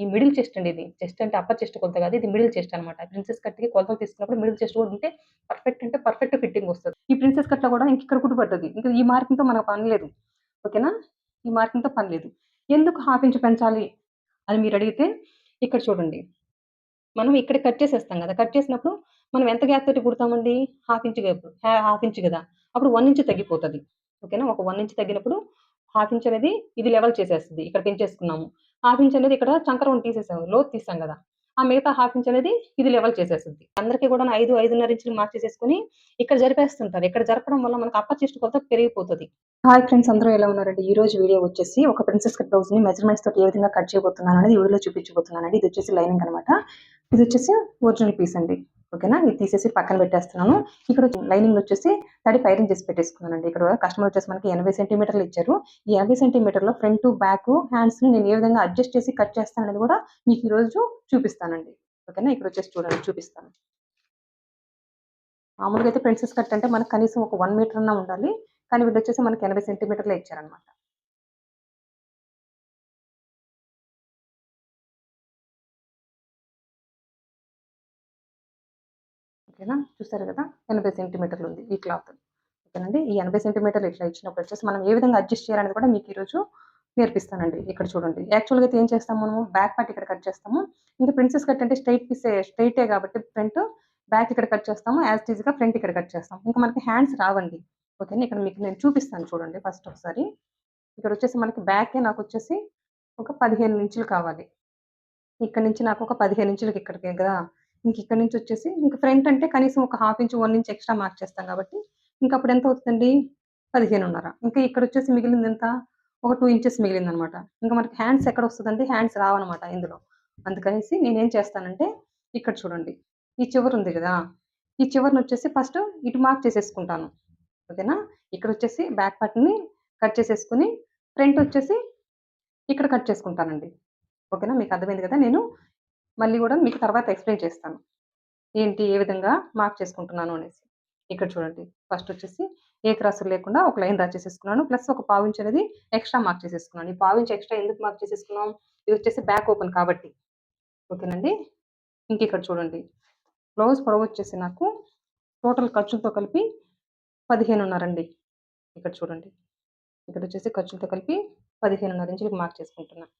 ఈ middle chest అండి ఇది. చెస్ట్ అంటే అప్పర్ చెస్ట్ కొలత కాదు ఇది మిడిల్ చెస్ట్ అనమాట ప్రిన్సెస్ కట్కి కొలతలు తీసుకున్నప్పుడు మిడిల్ చెస్ట్ కూడా ఉంటే పర్ఫెక్ట్ అంటే పర్ఫెక్ట్ ఫిట్టింగ్ వస్తుంది. ఈ ప్రిన్సెస్ కట్లో కూడా ఇంక ఇక్కడ కుట్టు పడుతుంది ఇంకా ఈ మార్కింగ్తో మనకు పని లేదు. ఓకేనా ఈ మార్కింగ్తో పని లేదు. ఎందుకు హాఫ్ ఇంచ్ పెంచాలి? అని మీరు అడిగితే ఇక్కడ చూడండి. మనం ఇక్కడ కట్ చేసేస్తాం కదా. కట్ చేసినప్పుడు మనం ఎంత గ్యాప్ తోటి కుడతామండి? Half inch gap half inch కదా. అప్పుడు వన్ ఇంచ్ తగ్గిపోతుంది. ఓకేనా ఒక వన్ ఇంచ్ తగ్గినప్పుడు హాఫ్ ఇంచ్ అనేది ఇది లెవెల్ చేసేస్తుంది. ఇక్కడ పెంచేసుకున్నాము. హాఫ్ ఇంచ్ అనేది ఇక్కడ చంకరం తీసేసాము లో తీసాం కదా. ఆ మిగతా హాఫ్ ఇంచ్ అనేది ఇది లెవెల్ చేసేస్తుంది. అందరికీ కూడా ఐదు ఐదున్నర ఇంచులు మార్చేసేసుకుని ఇక్కడ జరిపేస్తుంటారు. ఇక్కడ జరపడం వల్ల మనకు అప్పర్ చెస్ట్ కొలత పెరిగిపోతుంది. హాయ్ ఫ్రెండ్స్ అందరూ ఎలా ఉన్నారంటే ఈ రోజు వీడియో వచ్చేసి ఒక ప్రిన్సెస్ కట్ బ్లౌజ్ని మెజర్మెంట్స్ తోటి ఏ విధంగా కట్ చేయబోతున్నాను అనేది వీడియోలో చూపించబోతున్నాను ఇది వచ్చేసి లైనింగ్ అనమాట ఇది వచ్చేసి ఒరిజినల్ పీస్ అండి. ఓకేనా? ఇది తీసేసి పక్కన పెట్టేస్తున్నాను. ఇక్కడ లైనింగ్ వచ్చేసి తడి పైరింగ్ చేసి పెట్టేసుకున్నానండి. ఇక్కడ కస్టమర్ వచ్చేసి మనకి ఎనభై సెంటీమీటర్లు ఇచ్చారు. ఈ ఎనభై సెంటీమీటర్లో ఫ్రంట్ బ్యాక్ హ్యాండ్స్ని నేను ఏ విధంగా అడ్జస్ట్ చేసి కట్ చేస్తానని కూడా మీకు ఈ రోజు చూపిస్తానండి. ఓకేనా? ఇక్కడ వచ్చేసి చూడండి చూపిస్తాను. మామూలుగా అయితే ప్రిన్సెస్ కట్ అంటే మనకు కనీసం ఒక వన్ మీటర్ అన్నా ఉండాలి. కానీ వీళ్ళు వచ్చేసి మనకి ఎనభై సెంటీమీటర్లు ఇచ్చారనమాట ఓకేనా? చూసారు కదా? ఎనభై సెంటీమీటర్లు ఉంది ఈ క్లాత్. ఓకేనండి? ఈ ఎనభై సెంటీమీటర్లు ఇట్లా ఇచ్చినప్పుడు వచ్చేసి మనం ఏ విధంగా అడ్జస్ట్ చేయాలనేది కూడా మీకు ఈరోజు నేర్పిస్తానండి ఇక్కడ చూడండి. యాక్చువల్గా అయితే ఏం చేస్తాము మనము? బ్యాక్ పార్ట్ ఇక్కడ కట్ చేస్తాము. ఇంకా ప్రిన్సెస్ కట్ అంటే స్ట్రైట్ పీసే స్ట్రైటే కాబట్టి ఫ్రంట్ బ్యాక్ ఇక్కడ కట్ చేస్తాము. యాజ్ టీజ్గా ఫ్రంట్ ఇక్కడ కట్ చేస్తాము. ఇంకా మనకి హ్యాండ్స్ రావండి. ఓకేనా? ఇక్కడ మీకు నేను చూపిస్తాను చూడండి ఫస్ట్ ఒకసారి. ఇక్కడ వచ్చేసి మనకి బ్యాకే నాకు వచ్చేసి ఒక పదిహేను ఇంచులు కావాలి. ఇక్కడ నుంచి నాకు ఒక పదిహేను ఇంచులకి ఇక్కడికి కదా? ఇంక ఇక్కడ నుంచి వచ్చేసి ఇంక ఫ్రంట్ అంటే కనీసం ఒక half inch one inch extra mark చేస్తాం కాబట్టి ఇంకా అప్పుడు ఎంత అవుతుందండి? పదిహేనున్నర. ఇంకా ఇక్కడ వచ్చేసి మిగిలింది ఎంత? ఒక టూ ఇంచెస్ మిగిలింది అనమాట ఇంకా మనకి హ్యాండ్స్ ఎక్కడ వస్తుందండి హ్యాండ్స్ రావనమాట ఇందులో. అందుకనేసి నేనేం చేస్తానంటే ఇక్కడ చూడండి. ఈ చివరి ఉంది కదా? ఈ చివరిని వచ్చేసి ఫస్ట్ ఇటు మార్క్ చేసేసుకుంటాను. ఓకేనా? ఇక్కడ వచ్చేసి బ్యాక్ పార్ట్ని కట్ చేసేసుకుని ఫ్రంట్ వచ్చేసి ఇక్కడ కట్ చేసుకుంటానండి. ఓకేనా? మీకు అర్థమైంది కదా? నేను మళ్ళీ కూడా మీకు తర్వాత ఎక్స్ప్లెయిన్ చేస్తాను. ఏంటి ఏ విధంగా మార్క్ చేసుకుంటున్నాను అనేసి. ఇక్కడ చూడండి. ఫస్ట్ వచ్చేసి ఏ క్రాసులు లేకుండా ఒక లైన్ డ్రా చేసేసుకున్నాను ప్లస్ ఒక పావించ్ అనేది ఎక్స్ట్రా మార్క్ చేసేసుకున్నాను. ఈ పావించ్ ఎక్స్ట్రా ఎందుకు మార్క్ చేసేసుకున్నాం? ఇది వచ్చేసి బ్యాక్ ఓపెన్ కాబట్టి. ఓకేనండి? ఇంక ఇక్కడ చూడండి. బ్లౌజ్ పొడవు వచ్చేసి నాకు టోటల్ ఖర్చులతో కలిపి పదిహేనున్నరండి ఇక్కడ చూడండి. ఇక్కడ వచ్చేసి ఖర్చులతో కలిపి పదిహేనున్నర ఇంచులకు మార్క్ చేసుకుంటున్నాను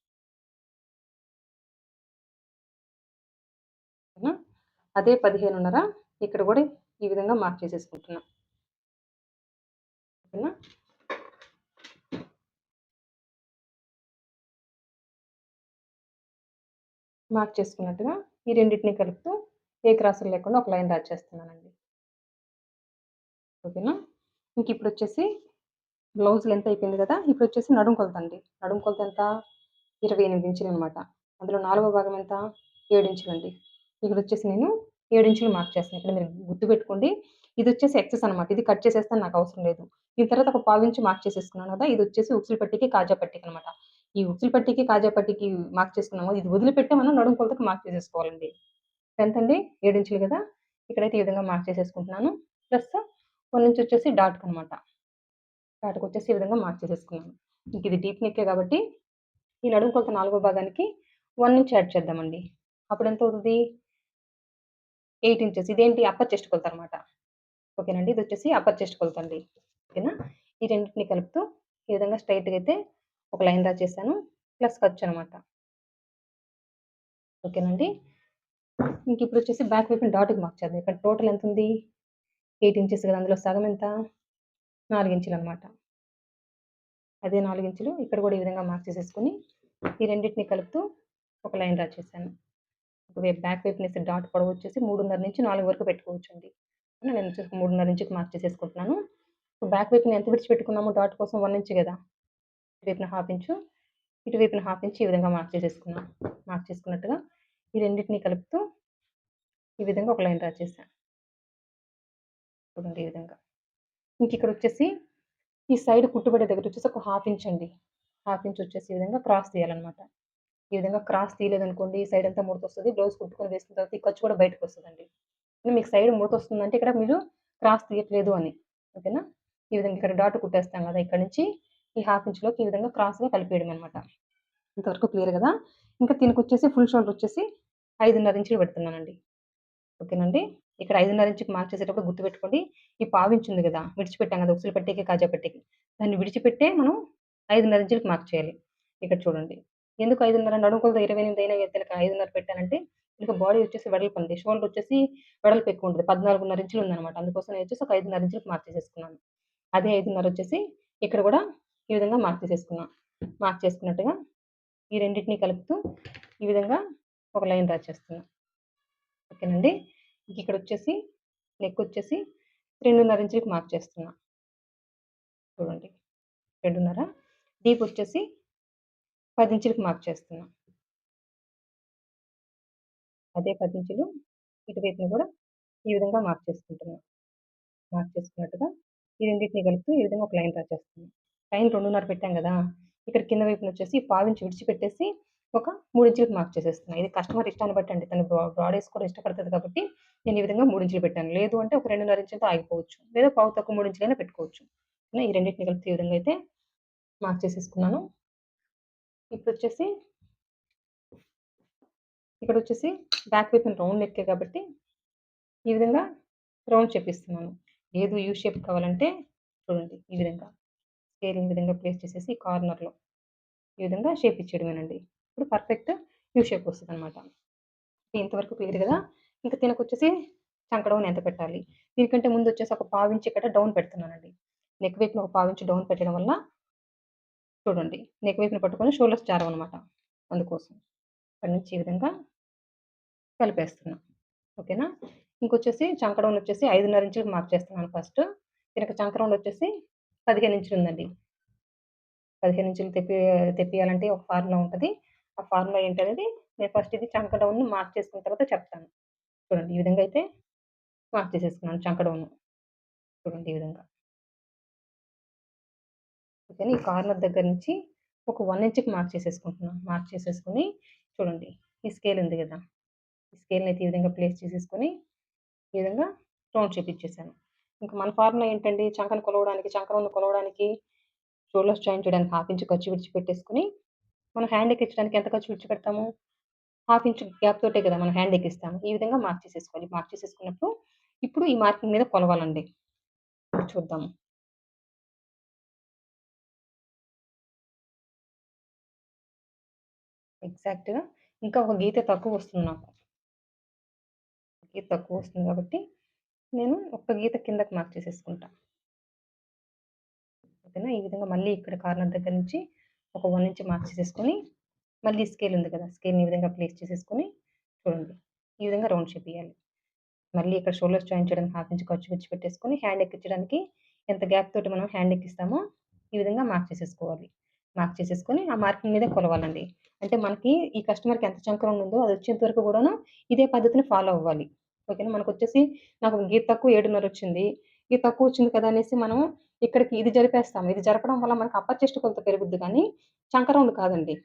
అదే పదిహేనున్నర ఇక్కడ కూడా ఈ విధంగా మార్క్ చేసేసుకుంటున్నా. ఓకేనా? మార్క్ చేసుకున్నట్టుగా ఈ రెండింటిని కలుపుతూ ఏ క్రాసులు లేకుండా ఒక లైన్ డ్రా చేస్తున్నానండి. ఓకేనా? ఇంక ఇప్పుడు వచ్చేసి బ్లౌజ్ లెంత్ అయిపోయింది కదా ఇప్పుడు వచ్చేసి నడుము కొలత అండి. నడుము కొలత ఎంత? ఇరవై ఎనిమిది ఇంచులు అనమాట అందులో నాలుగో భాగం ఎంత? ఏడు ఇంచులు అండి. ఇక్కడ వచ్చేసి నేను ఏడు ఇంచులు మార్క్ చేస్తాను. ఇక్కడ మీరు గుర్తుపెట్టుకోండి. ఇది వచ్చేసి ఎక్సెస్ అనమాట ఇది కట్ చేసేస్తాను నాకు అవసరం లేదు. దీని తర్వాత ఒక పావు ఇంచు మార్క్ చేసేసుకున్నాను కదా ఇది వచ్చేసి ఉక్సులు పట్టికి కాజా పట్టికి అనమాట ఈ ఉక్సులు పట్టికి కాజా పట్టికి మార్క్ చేసుకున్నాము ఇది వదిలిపెట్టి మనం నడుము కొలతకి మార్క్ చేసేసుకోవాలండి. ఎంత అండి? ఏడు ఇంచులు కదా. ఇక్కడైతే ఈ విధంగా మార్క్ చేసేసుకుంటున్నాను. ప్లస్ వన్ నుంచి వచ్చేసి డాట్కి అనమాట డాట్కి వచ్చేసి ఈ విధంగా మార్క్ చేసేసుకున్నాను. ఇంక ఇది డీప్ నెక్కే కాబట్టి ఈ నడుము కొలత నాలుగో భాగానికి వన్ నుంచి యాడ్ చేద్దామండి. అప్పుడు ఎంత అవుతుంది? Eight inches. ఇదేంటి? అప్పర్ చెస్ట్ కొలత అనమాట ఓకేనండి ఇది వచ్చేసి అప్పర్ చెస్ట్ కొలత అండి. ఓకేనా? ఈ రెండింటిని కలుపుతూ ఈ విధంగా స్ట్రైట్గా అయితే ఒక లైన్ రా చేశాను. ప్లస్ ఖర్చు అనమాట ఓకేనండి ఇంక ఇప్పుడు వచ్చేసి బ్యాక్ వైపు డాట్కి మార్క్ చేద్దాం. ఇక్కడ టోటల్ ఎంత ఉంది? ఎయిట్ ఇంచెస్ కదా! అందులో సగం ఎంత? నాలుగు ఇంచులు అనమాట అదే నాలుగు ఇంచులు. ఇక్కడ కూడా ఈ విధంగా మార్క్ చేసేసుకొని ఈ రెండింటిని కలుపుతూ ఒక లైన్ రా చేశాను. బ్యాక్ వైపు నేసి డాట్ పొడవు వచ్చేసి మూడున్నర నుంచి నాలుగు వరకు పెట్టుకోవచ్చు అండి నేను వచ్చేసి మూడున్నర నుంచి మార్క్ చేసేసుకుంటున్నాను. బ్యాక్ వైపుని ఎంత విడిచిపెట్టుకున్నాము డాట్ కోసం వన్ ఇంచు కదా. ఇటువైపున హాఫ్ ఇంచు ఇటువైపున హాఫ్ ఇంచు ఈ విధంగా మార్క్ చేసేసుకున్నాం మార్క్ చేసుకున్నట్టుగా ఈ రెండింటిని కలుపుతూ ఈ విధంగా ఒక లైన్ డ్రా చేశాను. చూడండి ఈ విధంగా. ఇంక ఇక్కడ వచ్చేసి ఈ సైడ్ కుట్టుబడే దగ్గర వచ్చేసి ఒక హాఫ్ ఇంచ్ అండి. హాఫ్ ఇంచ్ వచ్చేసి ఈ విధంగా క్రాస్ తీయాలన్నమాట. ఈ విధంగా క్రాస్ తీయలేదనుకోండి ఈ సైడ్ అంతా ముడత వస్తుంది బ్లౌజ్ కుట్టుకొని వేసిన తర్వాత ఈ ఖర్చు కూడా బయటకు వస్తుందండి మీకు సైడ్ ముడత వస్తుందంటే ఇక్కడ మీరు క్రాస్ తీయట్లేదు అని ఓకేనా? ఈ విధంగా ఇక్కడ డాట్ కుట్టేస్తాం కదా ఇక్కడ నుంచి ఈ హాఫ్ ఇంచ్లోకి ఈ విధంగా క్రాస్గా కలిపేయడం అనమాట ఇంతవరకు క్లియర్ కదా? ఇంకా దీనికి వచ్చేసి ఫుల్ షోల్డర్ వచ్చేసి ఐదున్నర ఇంచులు పెడుతున్నానండి. ఓకేనండి? ఇక్కడ ఐదున్నర ఇంచుకి మార్క్ చేసేటప్పుడు గుర్తుపెట్టుకోండి ఈ పావించి ఉంది కదా విడిచిపెట్టాం కదా ఉసులు పెట్టేకి కాజా పెట్టేకి దాన్ని విడిచిపెట్టే మనం ఐదున్నర ఇంచులకు మార్క్ చేయాలి. ఇక్కడ చూడండి. ఎందుకు ఐదున్నర నడుముకొలతో ఇరవై ఎనిమిది అయినా ఎత్తులకు ఐదున్నర పెట్టానంటే ఇంకా బాడీ వచ్చేసి వెడల్పు ఉంది. షోల్డర్ వచ్చేసి వెడల్పు ఎక్కువ ఉంటుంది. పద్నాలుగున్నర ఇంచులు ఉందన్నమాట. అందుకోసం నేను వచ్చేసి ఒక ఐదున్నర ఇంచులకు మార్చేసేసుకున్నాను. అదే ఐదున్నర వచ్చేసి ఇక్కడ కూడా ఈ విధంగా మార్క్ చేసేసుకున్నాను మార్క్ చేసుకున్నట్టుగా ఈ రెండింటిని కలుపుతూ ఈ విధంగా ఒక లైన్ డ్రా చేస్తున్నాను ఓకేనండి ఇక్కడ వచ్చేసి నెక్ వచ్చేసి రెండున్నర ఇంచులకు మార్క్ చేస్తున్నా. చూడండి. రెండున్నర. డీప్ వచ్చేసి పది ఇంచులకు మార్క్ చేస్తున్నా. అదే పది ఇంచులు ఇటువైపుని కూడా ఈ విధంగా మార్క్ చేసుకుంటున్నాం. మార్క్ చేసుకున్నట్టుగా ఈ రెండింటిని కలుపుతూ ఈ విధంగా ఒక లైన్ డ్రా చేస్తున్నాం. లైన్ రెండున్నర పెట్టాం కదా! ఇక్కడ కింద వైపున వచ్చేసి పావించి విడిచిపెట్టేసి ఒక మూడు ఇంచులకు మార్క్ చేసేస్తున్నాను ఇది కస్టమర్ ఇష్టాన్ని బట్టి అండి. తను బ్రాడ్ కూడా ఇష్టపడుతుంది కాబట్టి నేను ఈ విధంగా మూడించులు పెట్టాను. లేదు అంటే ఒక రెండున్నర ఇంచులతో ఆగిపోవచ్చు. లేదా పావు తక్కువ మూడు ఇంచులైనా పెట్టుకోవచ్చు ఈ రెండింటిని కలిపి ఈ విధంగా అయితే మార్క్ చేసేసుకున్నాను. ఇప్పుడు వచ్చేసి ఇక్కడ వచ్చేసి బ్యాక్ వైపు రౌండ్ నెక్కే కాబట్టి ఈ విధంగా రౌండ్ చేపిస్తున్నాను లేదు యూ షేప్ కావాలంటే చూడండి ఈ విధంగా. స్కేల్ ఈ విధంగా ప్లేస్ చేసేసి కార్నర్లో ఈ విధంగా షేప్ ఇచ్చేయడమేనండి. ఇప్పుడు పర్ఫెక్ట్ యూ షేప్ వస్తుంది అనమాట ఇంతవరకు క్లియర్ కదా? ఇంకా తినకు వచ్చేసి చంకడౌన్ ఎంత పెట్టాలి? దీనికంటే ముందు వచ్చేసి ఒక పావించి ఇక్కడ డౌన్ పెడుతున్నానండి. నెక్ వైపున ఒక పావించి డౌన్ పెట్టడం వల్ల చూడండి. నెక్ వైపుని పట్టుకొని షోల్డర్స్ జారం అనమాట అందుకోసం. అక్కడి నుంచి ఈ విధంగా కలిపేస్తున్నాం. ఓకేనా? ఇంకొచ్చేసి చంకడంలో వచ్చేసి ఐదున్నర ఇంచులకు మార్క్ చేస్తున్నాను ఫస్ట్. దీనికి చంకరంలో వచ్చేసి పదిహేను ఇంచులు ఉందండి. పదిహేను ఇంచులు తెప్పి తెప్పియాలంటే ఒక ఫార్ములా ఉంటుంది. ఆ ఫార్ములా ఏంటనేది నేను ఫస్ట్ ఇది చంక డౌన్ మార్క్ చేసుకున్న తర్వాత చెప్తాను. చూడండి. ఈ విధంగా అయితే మార్క్ చేసేసుకున్నాను చంక డౌన్ చూడండి ఈ విధంగా. ఓకేనా? ఈ కార్నర్ దగ్గర నుంచి ఒక వన్ ఇంచ్కి మార్క్ చేసేసుకుంటున్నాం. మార్క్ చేసేసుకుని చూడండి. ఈ స్కేల్ ఉంది కదా? ఈ స్కేల్ని అయితే ఈ విధంగా ప్లేస్ చేసేసుకొని ఈ విధంగా రౌండ్ షేప్ ఇచ్చేసాను. ఇంకా మన ఫార్ములా ఏంటండి? చంకను కొలవడానికి చంకరను కొలవడానికి షోల్డర్స్ జాయిన్ చేయడానికి హాఫ్ ఇంచ్ ఖర్చు విడిచిపెట్టేసుకుని మనం హ్యాండ్ ఎక్కించడానికి ఎంత ఖర్చు విడిచిపెడతాము? హాఫ్ ఇంచ్ గ్యాప్ తోటే కదా మనం హ్యాండ్ ఎక్కిస్తాము. ఈ విధంగా మార్క్ చేసేసుకోవాలి. మార్క్ చేసేసుకున్నప్పుడు ఇప్పుడు ఈ మార్కింగ్ మీద కొలవాలండి. చూద్దాము. ఎగ్జాక్ట్గా. ఇంకా ఒక గీత తక్కువ వస్తుంది నాకు. గీత తక్కువ వస్తుంది కాబట్టి నేను ఒక్క గీత కిందకి మార్క్ చేసేసుకుంటా. ఓకేనా? ఈ విధంగా మళ్ళీ ఇక్కడ కార్నర్ దగ్గర నుంచి ఒక వన్ నుంచి మార్క్ చేసేసుకొని మళ్ళీ స్కేల్ ఉంది కదా! స్కేల్ని ఈ విధంగా ప్లేస్ చేసేసుకొని చూడండి. ఈ విధంగా రౌండ్ షేప్ ఇవ్వాలి మళ్ళీ ఇక్కడ షోల్డర్స్ జాయిన్ చేయడానికి హాఫ్ ఇంచ్ ఖర్చు ఖర్చు పెట్టేసుకొని హ్యాండ్ ఎక్కించడానికి ఎంత గ్యాప్ తోటి మనం హ్యాండ్ ఎక్కిస్తామో ఈ విధంగా మార్క్ చేసేసుకోవాలి. మార్క్ చేసేసుకొని ఆ మార్కింగ్ మీద కొలవాలండి. అంటే మనకి ఈ కస్టమర్కి ఎంత చంకరం ఉందో అది వచ్చేంత వరకు కూడాను ఇదే పద్ధతిని ఫాలో అవ్వాలి. ఓకేనా? మనకు వచ్చేసి నాకు గీత తక్కువ ఏడున్నర వచ్చింది. ఈ తక్కువ వచ్చింది కదా అనేసి మనం ఇక్కడికి ఇది జరిపేస్తాం ఇది జరపడం వల్ల మనకు అప్పర్ చెస్ట్ కొలత పెరుగుద్ది కానీ చంకరౌండ్ కాదండి.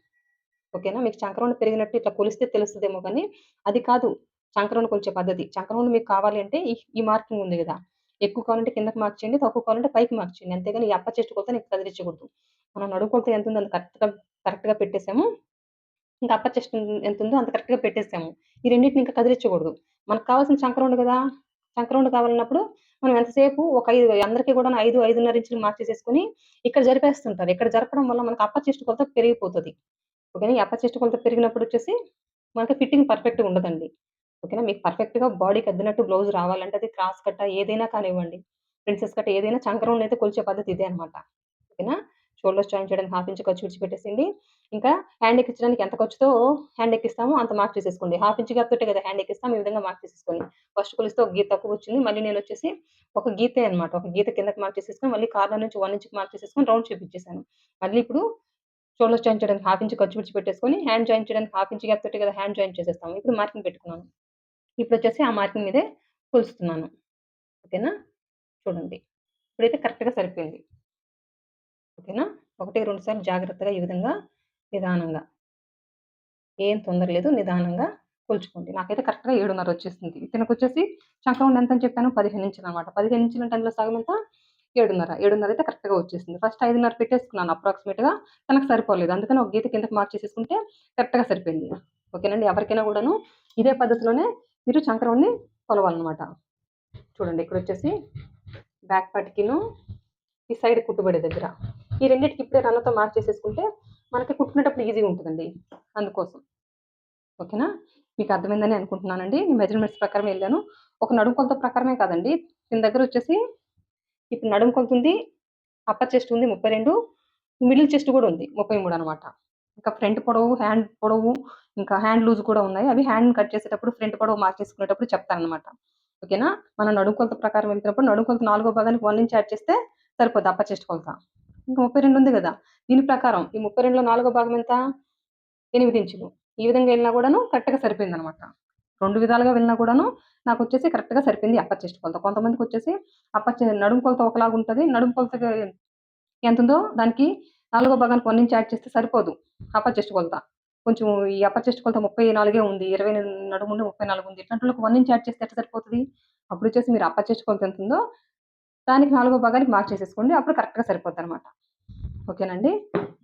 ఓకేనా? మీకు చంకరౌండ్ పెరిగినట్టు ఇట్లా కొలిస్తే తెలుస్తుందేమో కానీ అది కాదు చంకరౌండ్ కొలిచే పద్ధతి. చంకరౌండ్ మీకు కావాలి అంటే ఈ మార్కింగ్ ఉంది కదా. ఎక్కువ కావాలంటే కిందకి మార్క్ చేయండి తక్కువ కావాలంటే పైకి మార్క్ చేయండి. అంతేగాని ఈ అప్ప చెస్ట్ కొలత నీకు కదిలించకూడదు. మనం నడుపు కొలత ఎంత ఉందో అంత కరెక్ట్గా కరెక్ట్గా పెట్టేసాము. ఇంకా అప్ప చెస్ట్ ఎంత ఉందో అంత కరెక్ట్గా పెట్టేసాము. ఈ రెండింటిని ఇంకా కదిలించకూడదు. మనకు కావాల్సిన చంకరౌండ్ కదా చంకరౌండ్ కావాలన్నప్పుడు మనం ఎంతసేపు ఒక ఐదు అందరికీ కూడా ఐదు ఐదున్నర ఇంచులు మార్క్ చేసేసుకుని ఇక్కడ జరిపేస్తుంటారు. ఇక్కడ జరపడం వల్ల మనకు అప్ప చెస్ట్ కొలత పెరిగిపోతుంది. ఓకేనా? ఈ అప్ప చెస్ట్ కొలత పెరిగినప్పుడు వచ్చేసి మనకి ఫిట్టింగ్ పర్ఫెక్ట్గా ఉండదండి. ఓకేనా? మీకు పర్ఫెక్ట్గా బాడీకి అద్దినట్టు బ్లౌజ్ రావాలంటే అది క్రాస్ కట్ట ఏదైనా కానివ్వండి. ప్రిన్సెస్ కట్ట ఏదైనా చంకరౌండ్ అయితే కొలిచే పద్ధతి ఇదే అనమాట ఓకేనా? షోల్డర్స్ జాయిన్ చేయడానికి హాఫ్ ఇంచ్ ఖర్చు విడిచిపెట్టేసింది. ఇంకా హ్యాండ్ ఎక్కించడానికి ఎంత ఖర్చుతో హ్యాండ్ ఎక్కిస్తామో అంత మార్క్ చేసేసుకోండి హాఫ్ ఇంచ్ గ్యాప్ తోటే కదా హ్యాండ్ ఎక్కిస్తాం ఈ విధంగా మార్క్ చేసేసుకోండి ఫస్ట్ కొలిస్తే ఒక గీత తక్కువ వచ్చింది మళ్ళీ నేను వచ్చేసి ఒక గీతే అనమాట ఒక గీత కిందకి మార్క్ చేసేసుకొని మళ్ళీ కార్నర్ నుంచి వన్ ఇంచ్కి మార్క్ చేసేసుకొని రౌండ్ చూపించేసాను మళ్ళీ ఇప్పుడు షోల్డర్స్ జాయిన్ చేయడానికి హాఫ్ ఇంచ్ ఖర్చు విడిచిపెట్టేసుకొని హ్యాండ్ జాయిన్ చేయడానికి హాఫ్ ఇంచ్ గ్యాప్ తోటి కదా హ్యాండ్ జాయిన్ చేసేస్తాము. ఇప్పుడు మార్కింగ్ పెట్టుకున్నాను. ఇప్పుడు వచ్చేసి ఆ మార్కింగ్ మీదే కొలుస్తున్నాను. ఓకేనా? చూడండి. ఇప్పుడైతే కరెక్ట్గా సరిపోయింది. ఓకేనా? ఒకటి రెండు సార్లు జాగ్రత్తగా ఈ విధంగా నిదానంగా. ఏం తొందర లేదు నిదానంగా కూల్చుకోండి. నాకైతే కరెక్ట్గా ఏడున్నర వచ్చేసింది. ఇతనికి వచ్చేసి చంకరౌండ్ ఎంత అని చెప్పాను? పదిహేను ఇంచులు అనమాట పదిహేను ఇంచులు అంటే అందులో సగం ఎంత? ఏడున్నర. ఏడున్నర అయితే కరెక్ట్గా వచ్చేసింది. ఫస్ట్ ఐదున్నర పెట్టేసుకున్నాను అప్రాక్సిమేట్గా. తనకు సరిపోలేదు. అందుకని ఒక గీత కిందకి మార్క్ చేసేసుకుంటే కరెక్ట్గా సరిపోయింది. ఓకేనండి? ఎవరికైనా కూడాను ఇదే పద్ధతిలోనే మీరు చంకరాన్ని కొలవాలన్నమాట. చూడండి ఇక్కడ వచ్చేసి బ్యాక్ పార్ట్కిను ఈ సైడ్ కుట్టుబడే దగ్గర. ఈ రెండింటికి ఇప్పుడే రన్నతో మార్క్ చేసేసుకుంటే మనకి కుట్టుకునేటప్పుడు ఈజీగా ఉంటుందండి అందుకోసం. ఓకేనా? మీకు అర్థమైందని అనుకుంటున్నానండి. నేను మెజర్మెంట్స్ ప్రకారం వెళ్ళాను. ఒక నడుము కొలత ప్రకారమే కాదండి. దీని దగ్గర వచ్చేసి ఇప్పుడు నడుము కొలత ఉంది అప్పర్ చెస్ట్ ఉంది ముప్పై రెండు మిడిల్ చెస్ట్ కూడా ఉంది ముప్పై మూడు అనమాట ఇంకా ఫ్రంట్ పొడవు హ్యాండ్ పొడవు ఇంకా హ్యాండ్ లూజ్ కూడా ఉన్నాయి. అవి హ్యాండ్ కట్ చేసేటప్పుడు ఫ్రంట్ పొడవు మార్క్ చేసుకునేటప్పుడు ఓకేనా? మనం నడుము కొలత ప్రకారం వెళ్తున్నప్పుడు నడుము కొలత నాలుగో భాగానికి వన్ ఇంచ్ యాడ్ చేస్తే సరిపోద్ది అప్పర్ చెస్ట్ కొలత ఇంకా ముప్పై రెండు ఉంది కదా. దీని ప్రకారం ఈ ముప్పై రెండులో నాలుగో భాగం ఎంత? ఎనిమిది ఇంచులు. ఈ విధంగా వెళ్ళినా కూడాను కరెక్ట్గా సరిపోయింది అనమాట రెండు విధాలుగా వెళ్ళినా కూడాను నాకు వచ్చేసి కరెక్ట్గా సరిపోయింది అప్పర్ చెస్ట్ కొలత. కొంతమందికి వచ్చేసి అప్పర్ నడుము కొలత ఒకలాగా ఉంటుంది. నడుము కొలత ఎంత ఉందో దానికి నాలుగో భాగానికి వన్ ఇంచ్ యాడ్ చేస్తే సరిపోదు అప్పర్ చెస్ట్ కొలత. కొంచెం ఈ అప్పర్ చెస్ట్ కొలత ముప్పై నాలుగే ఉంది. ఇరవై నడుము ఉండి ముప్పై నాలుగు ఉంది. ఇట్లాంటి వన్ ఇంచ్ యాడ్ చేస్తే ఎట్లా సరిపోతుంది? అప్పుడు వచ్చేసి మీరు అప్పర్ చెస్ట్ కొలత ఎంత ఉందో దానికి నాలుగో భాగానికి మార్క్ చేసేసుకోండి. అప్పుడు కరెక్ట్గా సరిపోద్ది అనమాట ఓకేనండి?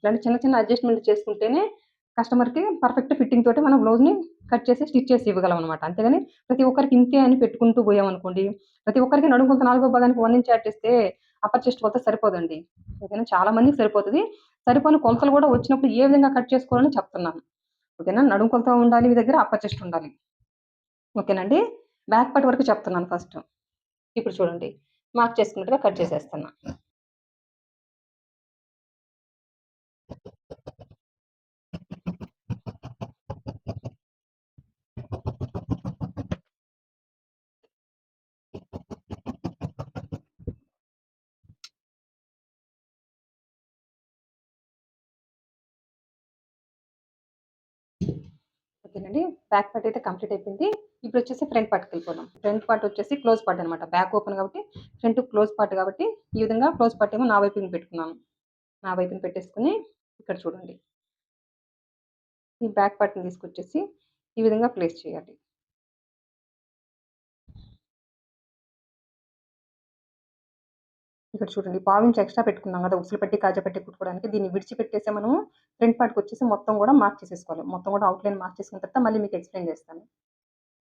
ఇలాంటి చిన్న చిన్న అడ్జస్ట్మెంట్ చేసుకుంటేనే కస్టమర్కి పర్ఫెక్ట్ ఫిట్టింగ్ తోటి మనం బ్లౌజ్ని కట్ చేసి స్టిచ్ చేసి ఇవ్వగలం అనమాట అంతేగాని ప్రతి ఒక్కరికి ఇంతే అని పెట్టుకుంటూ పోయామనుకోండి ప్రతి ఒక్కరికి నడుము కొంత నాలుగో భాగానికి వన్ ఇంచ్ యాడ్ చేస్తే అప్పర్ చెస్ట్ కొలత సరిపోదండి. ఓకేనా? చాలా మందికి సరిపోతుంది. సరిపోని కొలతలు కూడా వచ్చినప్పుడు ఏ విధంగా కట్ చేసుకోవాలని చెప్తున్నాను. ఓకేనా? నడుము కొలత ఉండాలి మీ దగ్గర అప్పర్ చెస్ట్ ఉండాలి. ఓకేనండి? బ్యాక్ పార్ట్ వరకు చెప్తున్నాను ఫస్ట్ ఇప్పుడు చూడండి. మార్క్ చేసుకున్నట్టుగా కట్ చేసేస్తున్నా. ఓకేనండి. బ్యాక్ పార్ట్ అయితే కంప్లీట్ అయిపోయింది. ఇప్పుడు వచ్చేసి ఫ్రంట్ పార్ట్కి వెళ్ళిపోదాం. ఫ్రంట్ పార్ట్ వచ్చేసి క్లోజ్ పార్ట్ అనమాట బ్యాక్ ఓపెన్ కాబట్టి ఫ్రంట్ క్లోజ్ పార్ట్ కాబట్టి ఈ విధంగా క్లోజ్ పార్ట్ ఏమో నా వైపుని పెట్టుకున్నాను. నా వైపుని పెట్టేసుకుని ఇక్కడ చూడండి. ఈ బ్యాక్ పార్ట్ని తీసుకొచ్చేసి ఈ విధంగా ప్లేస్ చేయాలి. ఇక్కడ చూడండి పావించి ఎక్స్ట్రా పెట్టుకున్నాం కదా ఉసులు పెట్టి కాజా పెట్టి కుట్టుకోవడానికి. దీన్ని విడిచిపెట్టేసి మనం ఫ్రంట్ పార్ట్కి వచ్చేసి మొత్తం కూడా మార్క్ చేసేసుకోవాలి. మొత్తం కూడా అవుట్లైన్ మార్క్ చేసుకున్న తర్వాత మళ్ళీ మీకు ఎక్స్ప్లెయిన్ చేస్తాను.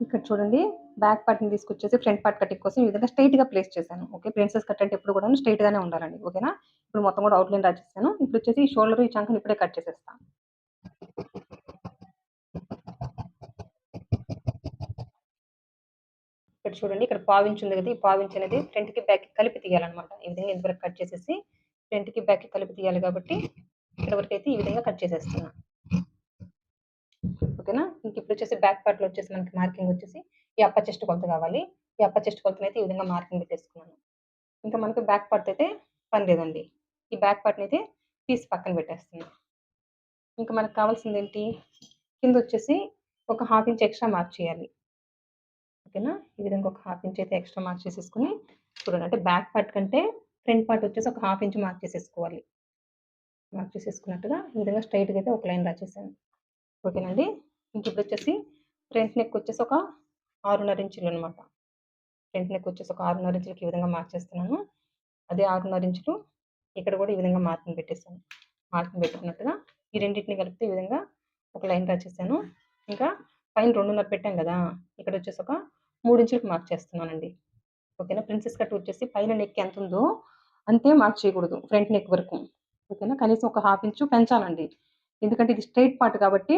ఇక్కడ చూడండి బ్యాక్ పార్ట్ని తీసుకొచ్చేసి ఫ్రంట్ పార్ట్ కటింగ్ కోసం ఈ విధంగా స్ట్రైట్గా ప్లేస్ చేశాను. ఓకే ప్రిన్సెస్ కట్ అంటే ఎప్పుడు కూడా స్ట్రైట్గానే ఉండాలండి. ఓకేనా? ఇప్పుడు మొత్తం కూడా అవుట్లైన్ రా చేశాను ఇప్పుడు వచ్చేసి ఈ షోల్డర్ ఈ చంకని ఇప్పుడే కట్ చేసేస్తాను ఇక్కడ చూడండి ఇక్కడ పావించి ఉంది కదా ఈ పావించి అనేది ఫ్రంట్కి బ్యాక్ కలిపి తీయాలన్నమాట. ఈ విధంగా ఇంతవరకు కట్ చేసేసి ఫ్రంట్కి బ్యాక్కి కలిపి తీయాలి కాబట్టి ఇక్కడ వరకు అయితే ఈ విధంగా కట్ చేసేస్తున్నా. ఓకేనా? ఇంక ఇప్పుడు వచ్చేసి బ్యాక్ పార్ట్లో వచ్చేసి మనకి మార్కింగ్ వచ్చేసి ఈ అప్ప చెస్ట్ కొలత కావాలి. ఈ అప్ప చెస్ట్ కొలతను అయితే ఈ విధంగా మార్కింగ్ పెట్టేసుకున్నాను. ఇంకా మనకి బ్యాక్ పార్ట్ అయితే పని లేదండి. ఈ బ్యాక్ పార్ట్ని అయితే తీసి పక్కన పెట్టేస్తున్నాను ఇంకా మనకు కావాల్సింది ఏంటి? కింద వచ్చేసి ఒక హాఫ్ ఇంచ్ ఎక్స్ట్రా మార్క్ చేయాలి. ఓకేనా? ఈ విధంగా ఒక హాఫ్ ఇంచ్ అయితే ఎక్స్ట్రా మార్క్ చేసేసుకుని చూడండి. అంటే బ్యాక్ పార్ట్ కంటే ఫ్రంట్ పార్ట్ వచ్చేసి ఒక హాఫ్ ఇంచ్ మార్క్ చేసేసుకోవాలి. మార్క్ చేసేసుకున్నట్టుగా ఈ విధంగా స్ట్రైట్గా అయితే ఒక లైన్ రాసేసాను ఓకేనండి? ఇంక ఇప్పుడు వచ్చేసి ఫ్రంట్ నెక్ వచ్చేసి ఒక ఆరున్నర ఇంచులు అనమాట ఫ్రంట్ నెక్ వచ్చేసి ఒక ఆరున్నర ఇంచులకి ఈ విధంగా మార్క్ చేస్తున్నాను. అదే ఆరున్నర ఇంచులు ఇక్కడ కూడా ఈ విధంగా మార్కింగ్ పెట్టేస్తాను మార్కింగ్ పెట్టుకున్నట్టుగా ఈ రెండింటిని కలిపితే ఈ విధంగా ఒక లైన్ రాసేసాను. ఇంకా పైన రెండున్నర పెట్టాం కదా? ఇక్కడ వచ్చేసి ఒక మూడు ఇంచులకు మార్క్ చేస్తున్నానండి. ఓకేనా? ప్రిన్సెస్ కట్ వచ్చేసి పైన నెక్ ఎంత ఉందో అంతే మార్క్ చేయకూడదు ఫ్రంట్ నెక్ వరకు. ఓకేనా? కనీసం ఒక హాఫ్ ఇంచు పెంచాలండి. ఎందుకంటే ఇది స్ట్రైట్ పార్ట్ కాబట్టి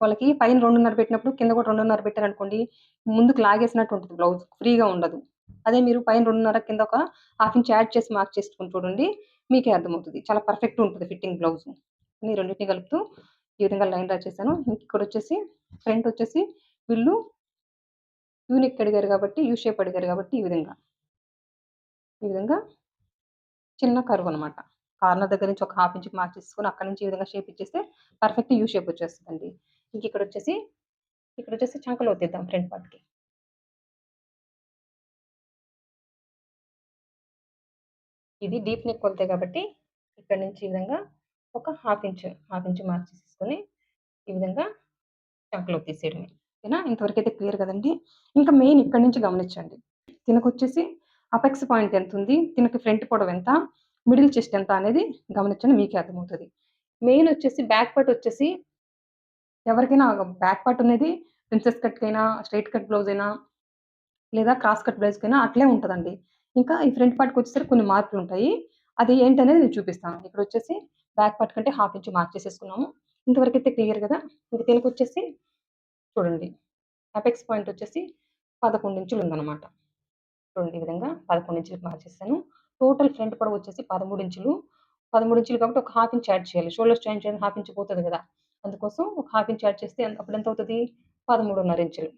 వాళ్ళకి పైన రెండున్నర పెట్టినప్పుడు కింద కూడా రెండున్నర పెట్టారనుకోండి ముందుకు లాగేసినట్టు ఉంటుంది బ్లౌజ్ ఫ్రీగా ఉండదు. అదే మీరు పైన రెండున్నర కింద ఒక హాఫ్ ఇంచ్ యాడ్ చేసి మార్క్ చేసుకుని చూడండి మీకే అర్థమవుతుంది. చాలా పర్ఫెక్ట్ ఉంటుంది ఫిట్టింగ్ బ్లౌజ్ నేను రెండింటిని కలుపుతూ ఈ విధంగా లైన్ డ్రా చేశాను. ఇక్కడ వచ్చేసి ఫ్రంట్ వచ్చేసి వీళ్ళు యూనిక్ అడిగారు కాబట్టి యూ షేప్ అడిగారు కాబట్టి ఈ విధంగా. ఈ విధంగా చిన్న కరువు అనమాట కార్నర్ దగ్గర నుంచి ఒక హాఫ్ ఇంచ్ మార్క్ చేసుకొని అక్కడ నుంచి ఈ విధంగా షేప్ ఇచ్చేస్తే పర్ఫెక్ట్ యూ షేప్ వచ్చేస్తుందండి. ఇంక ఇక్కడ వచ్చేసి ఇక్కడ వచ్చేసి చంకలు వద్దిద్దాం ఫ్రంట్ పార్ట్కి ఇది డీప్ నెక్ కొలతే కాబట్టి ఇక్కడ నుంచి ఈ విధంగా ఒక half inch half inch mark చేసేసుకొని ఈ విధంగా చంకలో తీసేయడమే ఓకేనా? ఇంతవరకు అయితే క్లియర్ కదండి. ఇంకా మెయిన్ ఇక్కడ నుంచి గమనించండి. తినకొచ్చేసి వచ్చేసి అపెక్స్ పాయింట్ ఎంత ఉంది తినకి ఫ్రంట్ పొడవు ఎంత? మిడిల్ చెస్ట్ ఎంత అనేది గమనించండి మీకే అర్థమవుతుంది. మెయిన్ వచ్చేసి బ్యాక్ పార్ట్ వచ్చేసి ఎవరికైనా బ్యాక్ పార్ట్ అనేది ప్రిన్సెస్ కట్కైనా స్ట్రైట్ కట్ బ్లౌజ్ అయినా లేదా క్రాస్ కట్ బ్లౌజ్కైనా అట్లే ఉంటుందండి. ఇంకా ఈ ఫ్రంట్ పార్ట్కి వచ్చేసరికి కొన్ని మార్పులు ఉంటాయి. అది ఏంటనేది నేను చూపిస్తాను. ఇక్కడ వచ్చేసి బ్యాక్ పార్ట్ కంటే హాఫ్ ఇంచ్ మార్క్ చేసేసుకున్నాము. ఇంతవరకు అయితే క్లియర్ కదా? ఇంక తెలుగు వచ్చేసి చూడండి. అపెక్స్ పాయింట్ వచ్చేసి పదకొండు ఇంచులు ఉందన్నమాట. చూడండి ఈ విధంగా పదకొండు ఇంచులకు మార్చేస్తాను టోటల్ ఫ్రంట్ పొడవు వచ్చేసి పదమూడు ఇంచులు. పదమూడు ఇంచులు కాబట్టి ఒక హాఫ్ ఇంచ్ యాడ్ చేయాలి. షోల్డర్ జాయిన్ చేయడం హాఫ్ ఇంచ్ పోతుంది కదా. అందుకోసం ఒక హాఫ్ ఇంచ్ యాడ్ చేస్తే అప్పుడు ఎంత అవుతుంది? పదమూడున్నర ఇంచులు.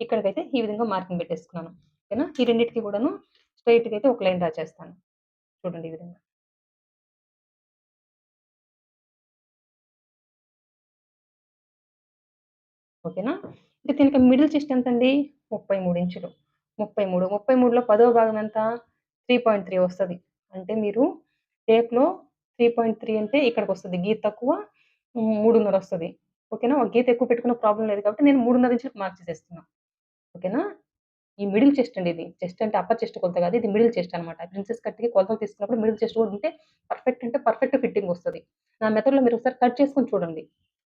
ఇక్కడికైతే ఈ విధంగా మార్కింగ్ పెట్టేసుకున్నాను. ఓకేనా? ఈ రెండింటికి కూడాను స్ట్రైట్గా అయితే ఒక లైన్ డ్రా చేస్తాను. చూడండి ఈ విధంగా. ఓకేనా? ఇంకా దీనికి మిడిల్ చెస్ట్ ఎంత అండి ముప్పై మూడు ఇంచులు. ముప్పై మూడు. ముప్పై మూడులో పదవ భాగం ఎంత? త్రీ పాయింట్ త్రీ వస్తుంది. అంటే మీరు టేప్లో త్రీ పాయింట్ త్రీ అంటే ఇక్కడికి వస్తుంది గీత తక్కువ మూడున్నర వస్తుంది. ఓకేనా? ఒక గీత ఎక్కువ పెట్టుకున్న ప్రాబ్లం లేదు కాబట్టి నేను మూడున్నర ఇంచులకు మార్క్ చేసేస్తున్నాను ఓకేనా? ఈ మిడిల్ చెస్ట్ అండి ఇది. చెస్ట్ అంటే అప్పర్ చెస్ట్ కొలత కాదు. ఇది మిడిల్ చెస్ట్ అనమాట ప్రిన్సెస్ కట్కి కొలతలు తీసుకున్నప్పుడు మిడిల్ చెస్ట్ కూడా ఉంటే పర్ఫెక్ట్ అంటే పర్ఫెక్ట్ ఫిట్టింగ్ వస్తుంది. నా మెథడ్లో మీరు ఒకసారి కట్ చేసుకొని చూడండి.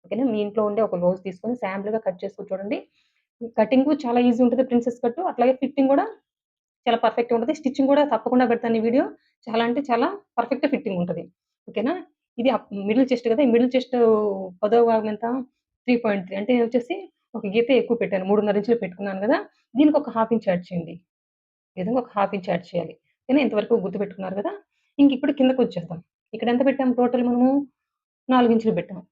ఓకేనా? మీ ఇంట్లో ఉండే ఒక రోజు తీసుకొని శాంపుల్గా కట్ చేసుకుని చూడండి కటింగ్ చాలా ఈజీ ఉంటుంది ప్రిన్సెస్ కట్ అట్లాగే ఫిట్టింగ్ కూడా చాలా పర్ఫెక్ట్ ఉంటుంది. స్టిచ్చింగ్ కూడా తప్పకుండా పెడతాను ఈ వీడియో. చాలా అంటే చాలా పర్ఫెక్ట్ ఫిట్టింగ్ ఉంటుంది. ఓకేనా? ఇది మిడిల్ చెస్ట్ కదా? ఈ మిడిల్ చెస్ట్ పదో భాగం ఎంత? Three point three. అంటే వచ్చేసి ఒక గీత ఎక్కువ పెట్టాను. మూడున్నర ఇంచులు పెట్టుకున్నాను కదా? దీనికి ఒక హాఫ్ ఇంచ్ యాడ్ చేయండి. ఈ విధంగా ఒక హాఫ్ ఇంచ్ యాడ్ చేయాలి. ఓకేనా? ఇంతవరకు గుర్తు పెట్టుకున్నారు కదా? ఇంక ఇప్పుడు కిందకు వచ్చేస్తాం ఇక్కడ ఎంత పెట్టాము? టోటల్ మనము నాలుగు ఇంచులు పెట్టాము